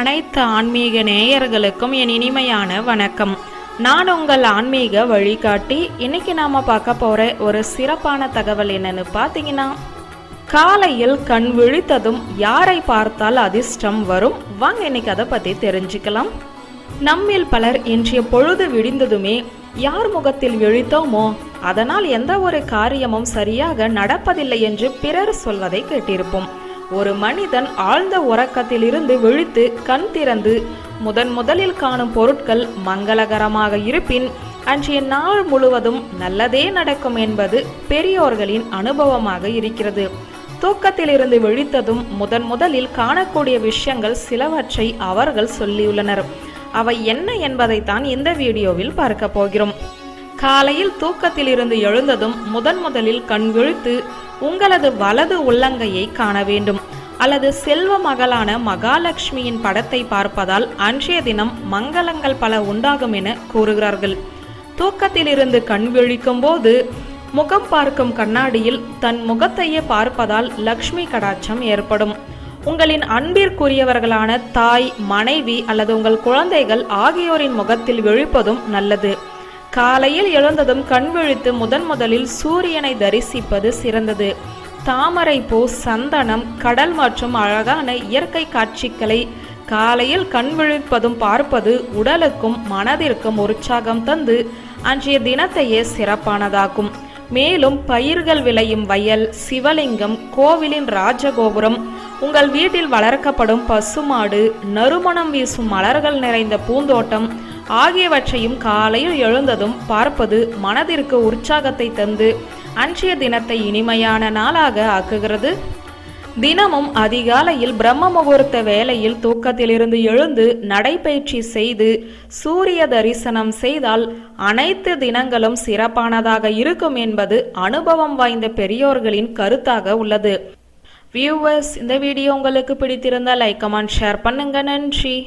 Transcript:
அனைத்து ஆன்மீக நேயர்களுக்கும் என் இனிமையான வணக்கம். நான் உங்கள் ஆன்மீக வழிகாட்டி. இன்னைக்கு நாம பார்க்க போற ஒரு சிறப்பான தகவல் என்னன்னு பார்த்தீங்கன்னா காலையில் கண் விழித்ததும் யாரை பார்த்தால் அதிர்ஷ்டம் வரும்? வாங்க இன்னைக்கு அதை பத்தி தெரிஞ்சுக்கலாம். நம்மில் பலர் இன்றைய பொழுது விடிந்ததுமே யார் முகத்தில் விழித்தோமோ அதனால் எந்த ஒரு காரியமும் சரியாக நடப்பதில்லை என்று பிறர் சொல்வதை கேட்டிருப்போம். ஒரு மனிதன் ஆழ்ந்த உறக்கத்திலிருந்து விழித்து கண் திறந்து முதன் முதலில் காணும் பொருட்கள் மங்களகரமாக இருப்பின் அன்றைய நாள் முழுவதும் நல்லதே நடக்கும் என்பது பெரியோர்களின் அனுபவமாக இருக்கிறது. தூக்கத்திலிருந்து விழித்ததும் முதன் முதலில் காணக்கூடிய விஷயங்கள் சிலவற்றை அவர்கள் சொல்லியுள்ளனர். அவை என்ன என்பதைத்தான் இந்த வீடியோவில் பார்க்க போகிறோம். காலையில் தூக்கத்திலிருந்து எழுந்ததும் முதன் முதலில் கண் விழித்து உங்களது வலது உள்ளங்கையை காண வேண்டும். அல்லது செல்வ மகளான மகாலட்சுமியின் படத்தை பார்ப்பதால் அன்றைய தினம் மங்களங்கள் பல உண்டாகும் என கூறுகிறார்கள். தூக்கத்திலிருந்து கண் விழிக்கும் போது முகம் பார்க்கும் கண்ணாடியில் தன் முகத்தையே பார்ப்பதால் லக்ஷ்மி கடாட்சம் ஏற்படும். உங்களின் அன்பிற்குரியவர்களான தாய் மனைவி அல்லது உங்கள் குழந்தைகள் ஆகியோரின் முகத்தில் விழிப்பதும் நல்லது. காலையில் எழுந்ததும் கண் விழித்து முதன் முதலில் சூரியனை தரிசிப்பது சிறந்தது. தாமரை பூ சந்தனம் கடல் மற்றும் அழகான இயற்கை காட்சிகளை காலையில் கண் விழிப்பதும் பார்ப்பது உடலுக்கும் மனதிற்கும் உற்சாகம் தந்து அன்றைய தினத்தையே சிறப்பானதாக்கும் மேலும் பயிர்கள் விளையும் வயல் சிவலிங்கம் கோவிலின் ராஜகோபுரம் உங்கள் வீட்டில் வளர்க்கப்படும் பசுமாடு நறுமணம் வீசும் மலர்கள் நிறைந்த பூந்தோட்டம் ஆகியவற்றையும் காலையில் எழுந்ததும் பார்ப்பது மனதிற்கு உற்சாகத்தை தந்து அன்றைய தினத்தை இனிமையான நாளாக ஆக்குகிறது. தினமும் அதிகாலையில் பிரம்ம முகூர்த்த வேளையில் தூக்கத்திலிருந்து எழுந்து நடைபயிற்சி செய்து சூரிய தரிசனம் செய்தால் அனைத்து தினங்களும் சிறப்பானதாக இருக்கும் என்பது அனுபவம் வாய்ந்த பெரியோர்களின் கருத்தாக உள்ளது. வியூவர்ஸ் இந்த வீடியோ உங்களுக்கு பிடித்திருந்தால் லைக் கமெண்ட் ஷேர் பண்ணுங்க. நன்றி.